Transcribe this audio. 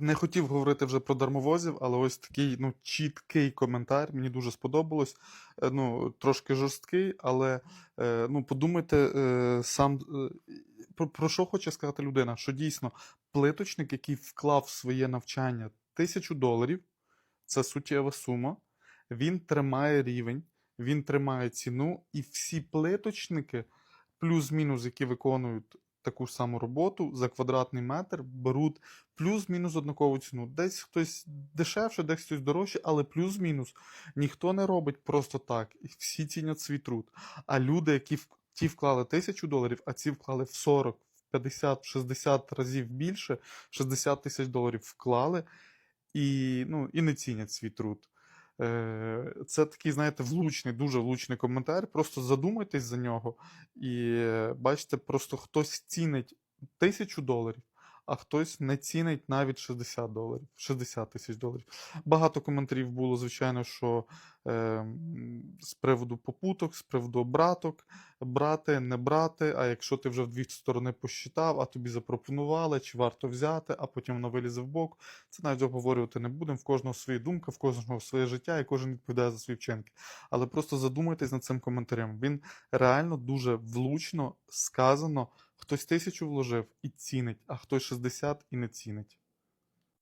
Не хотів говорити вже про дармовозів, але ось такий ну, чіткий коментар. Мені дуже сподобалось. Е, Ну, трошки жорсткий, але е, ну, подумайте е, сам про, про що хоче сказати людина, що дійсно плиточник, який вклав в своє навчання тисячу доларів, це суттєва сума, він тримає рівень, він тримає ціну, і всі плиточники, плюс-мінус, які виконують таку ж саму роботу за квадратний метр, беруть плюс-мінус однакову ціну. Десь хтось дешевше, десь хтось дорожче, але плюс-мінус ніхто не робить просто так. І всі цінять свій труд. А люди, які в- ті вклали тисячу доларів, а ці вклали в 40, в 50, в 60 разів більше, 60 тисяч доларів вклали і, ну, і не цінять свій труд. Е, Це такий, знаєте, влучний, дуже влучний коментар. Просто задумайтесь за нього. І е, бачите, просто хтось цінить тисячу доларів, а хтось не цінить навіть 60 доларів, 60 тисяч доларів. Багато коментарів було, звичайно, що е, з приводу попуток, з приводу обраток, брати, не брати. А якщо ти вже в дві сторони посчитав, а тобі запропонували, чи варто взяти, а потім воно вилізе в бок. Це навіть обговорювати не будемо. В кожного свої думки, в кожного своє життя, і кожен відповідає за свої вчинки. Але просто задумайтесь над цим коментарем. Він реально дуже влучно сказано. Хтось тисячу вложив і цінить, а хтось 60 і не цінить.